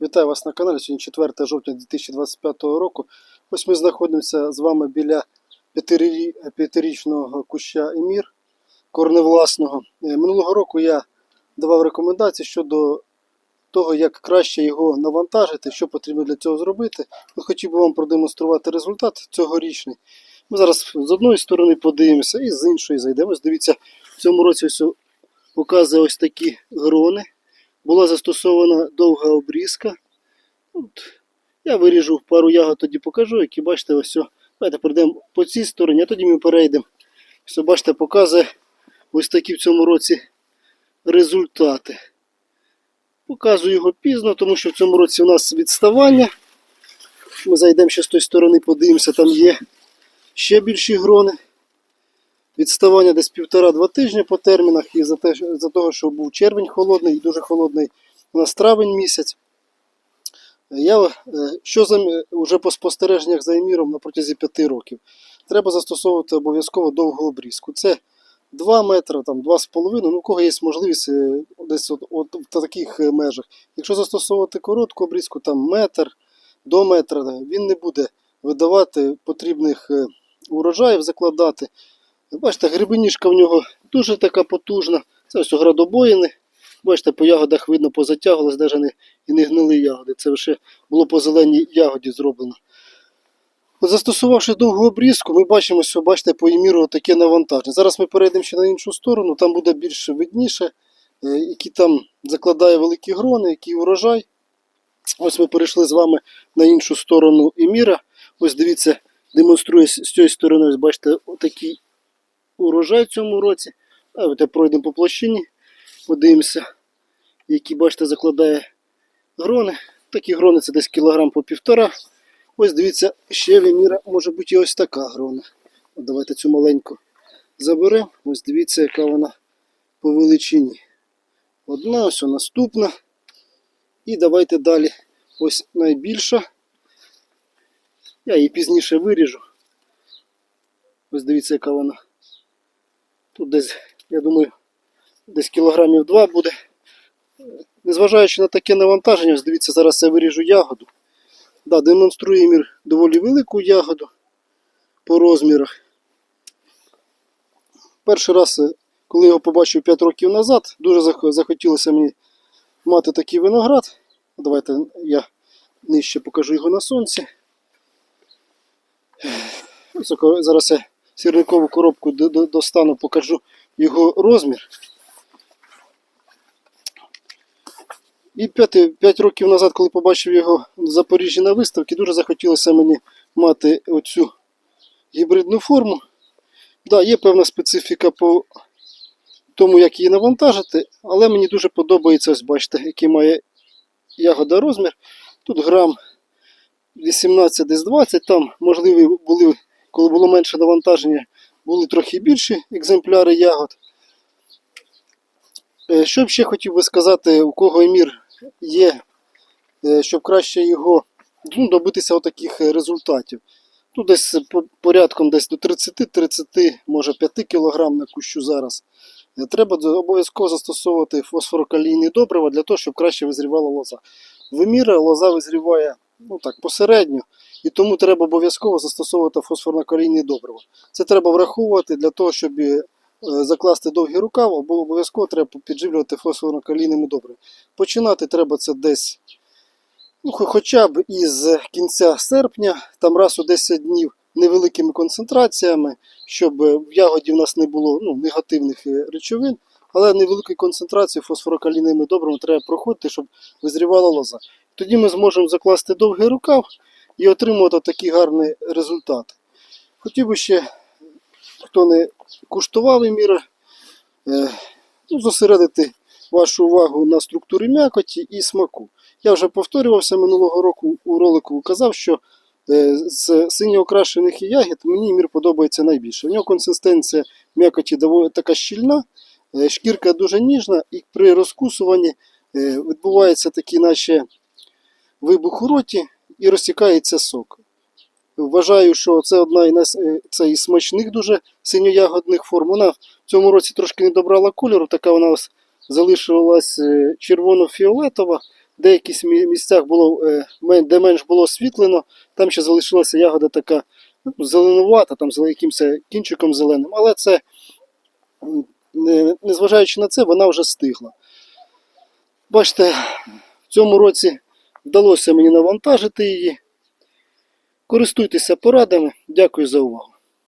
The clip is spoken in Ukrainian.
Вітаю вас на каналі. Сьогодні 4 жовтня 2025 року. Ось ми знаходимося з вами біля п'ятирі- п'ятирічного куща Емір корневласного. Е, Минулого року я давав рекомендації щодо того, як краще його навантажити, що потрібно для цього зробити. Ну, хотів би вам продемонструвати результат цьогорічний. Ми зараз з одної сторони подивимося і з іншої зайдемо. Дивіться, в цьому році ось показує ось такі грони. Була застосована довга обрізка. От. Я виріжу пару ягод, тоді покажу, які бачите, ось. о. Давайте перейдемо по цій стороні, а тоді ми перейдемо. Ось, бачите, показує ось такі в цьому році результати. Показую його пізно, тому що в цьому році у нас відставання. Ми зайдемо ще з тої сторони, подивимося, там є ще більші грони. Відставання десь півтора-два тижні по термінах, і за те, за того, що був червень холодний і дуже холодний у нас травень місяць. Я е, що за вже по спостереженнях за еміром на протязі 5 років. Треба застосовувати обов'язково довгу обрізку. Це 2 метри, там 2,5, ну у кого є можливість е, десь от, от в таких е, межах. Якщо застосовувати коротку обрізку, там метр до метра, він не буде видавати потрібних урожаїв, закладати. Бачите, грибеніжка в нього дуже така потужна. Це ось градобоїни. Бачите, по ягодах видно, позатягувалось, навіть не, і не гнили ягоди. Це вже було по зеленій ягоді зроблено. От Застосувавши довгу обрізку, ми бачимо, що бачите, по еміру таке навантаження. Зараз ми перейдемо ще на іншу сторону, там буде більш видніше, е, які там закладає великі грони, який урожай. Ось ми перейшли з вами на іншу сторону еміра. Ось дивіться, демонструє з з цієї сторони, ось бачите, отакий урожай в цьому році. Давайте пройдемо по площині, подивимося, які, бачите, закладає грони. Такі грони це десь кілограм по півтора. Ось дивіться, ще виміра може бути і ось така грона. Давайте цю маленьку заберемо. Ось дивіться, яка вона по величині. Одна, ось наступна. І давайте далі. Ось найбільша. Я її пізніше виріжу. Ось дивіться, яка вона. Тут десь, я думаю, десь кілограмів два буде. Незважаючи на таке навантаження, дивіться, зараз я виріжу ягоду. Да, демонструє мір доволі велику ягоду по розмірах. Перший раз, е, коли його побачив 5 років назад, дуже захотілося мені мати такий виноград. Давайте я нижче покажу його на сонці. Ось Зараз я сірникову коробку до- до- достану, покажу його розмір. І 5, 5 років назад, коли побачив його в Запоріжжі на виставці, дуже захотілося мені мати оцю гібридну форму. Да, є певна специфіка по тому, як її навантажити, але мені дуже подобається, ось бачите, який має ягода розмір. Тут грам 18 десь 20, там можливі були, коли було менше навантаження, були трохи більші екземпляри ягод. Е, Що б ще хотів би сказати, у кого емір є, е, щоб краще його ну, добитися отаких е, результатів. Тут десь порядком десь до 30-30, може 5 кг на кущу зараз. Треба обов'язково застосовувати фосфорокалійні добрива для того, щоб краще визрівала лоза. В еміра лоза визріває ну, так, посередньо, і тому треба обов'язково застосовувати фосфорно-калійні добрива. Це треба враховувати для того, щоб е, закласти довгий рукав, або обов'язково треба підживлювати фосфорно-калійними добривами. Починати треба це десь ну, хоча б із кінця серпня, там раз у 10 днів невеликими концентраціями, щоб е, в ягоді в нас не було ну, негативних е, речовин, але невеликою концентрацією фосфорокалійними добривами треба проходити, щоб визрівала лоза. Тоді ми зможемо закласти довгий рукав і отримувати такий гарний результат. Хотів би ще, хто не куштував еміра, е, ну, зосередити вашу увагу на структурі м'якоті і смаку. Я вже повторювався минулого року у ролику, казав, що е, з синьо окрашених ягід мені мір подобається найбільше. У нього консистенція м'якоті така щільна, е, шкірка дуже ніжна, і при розкусуванні відбувається такий, наче вибух у роті і розтікається сок. Вважаю, що це одна із це із смачних дуже синьоягодних форм. Вона в цьому році трошки не добрала кольору, така вона ось залишилась е, червоно-фіолетова. в деяких місцях було, е, де менш було освітлено, там ще залишилася ягода така ну, зеленувата, там з якимось кінчиком зеленим, але це, незважаючи на це, вона вже стигла. Бачите, в цьому році вдалося мені навантажити її. Користуйтеся порадами. Дякую за увагу.